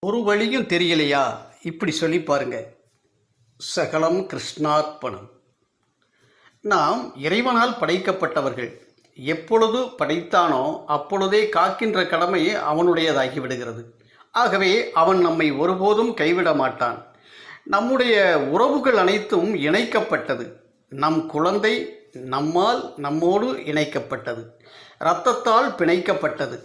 ஒரு வழியும் தெரியலையா? இப்படி சொல்லி பாருங்க. சகலம் கிருஷ்ணார்ப்பணம். நாம் இறைவனால் படைக்கப்பட்டவர்கள். எப்பொழுது படைத்தானோ அப்பொழுதே காக்கின்ற கடமை அவனுடையதாகி விடுகிறது. ஆகவே அவன் நம்மை ஒருபோதும் கைவிட மாட்டான். நம்முடைய உறவுகள் அனைத்தும் இணைக்கப்பட்டது. நம் குழந்தை நம்மால் நம்மோடு இணைக்கப்பட்டது. இரத்தத்தால் பிணைக்கப்பட்டது.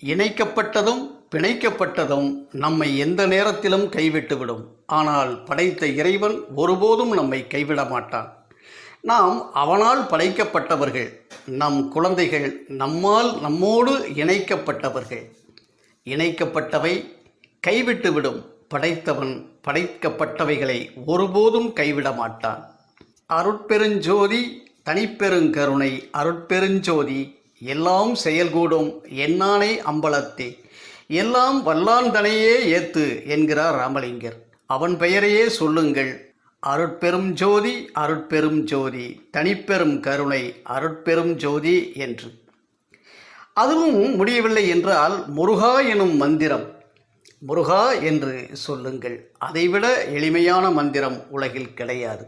இணைக்கப்பட்டதும் பிணைக்கப்பட்டதும் நம்மை எந்த நேரத்திலும் கைவிட்டுவிடும். ஆனால் படைத்த இறைவன் ஒருபோதும் நம்மை கைவிட மாட்டான். நாம் அவனால் படைக்கப்பட்டவர்கள் நம் குழந்தைகள் நம்மால் நம்மோடு இணைக்கப்பட்டவர்கள். இணைக்கப்பட்டவை கைவிட்டுவிடும். படைத்தவன் படைக்கப்பட்டவைகளை ஒருபோதும் கைவிட மாட்டான். அருட்பெருஞ்சோதி தனிப்பெருங்கருணை அருட்பெருஞ்சோதி எல்லாம் செயல்கூடும் என்னானே அம்பலத்தே. எல்லாம் வல்லாந்தனையே ஏத்து என்கிறார் ராமலிங்கர். அவன் பெயரையே சொல்லுங்கள். அருட்பெரும் ஜோதி அருட்பெரும் ஜோதி. தனிப்பெரும் கருணை அருட்பெரும் ஜோதி என்று. அதுவும் முடியவில்லை என்றால் முருகா எனும் மந்திரம். முருகா என்று சொல்லுங்கள். அதைவிட எளிமையான மந்திரம் உலகில் கிடையாது.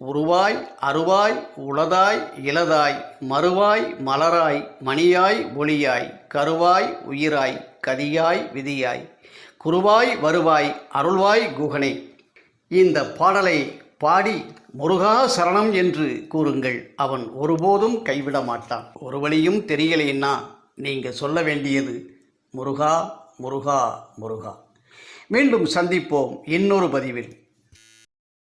உருவாய் அருவாய் உளதாய் இளதாய் மறுவாய் மலராய் மணியாய் ஒளியாய் கருவாய் உயிராய் கதியாய் விதியாய் குருவாய் வருவாய் அருள்வாய் குகனே. இந்த பாடலை பாடி முருகா சரணம் என்று கூறுங்கள். அவன் ஒருபோதும் கைவிட மாட்டான். ஒரு வழியும் தெரியலைன்னா நீங்கள் சொல்ல வேண்டியது முருகா முருகா முருகா. மீண்டும் சந்திப்போம் இன்னொரு பதிவில்.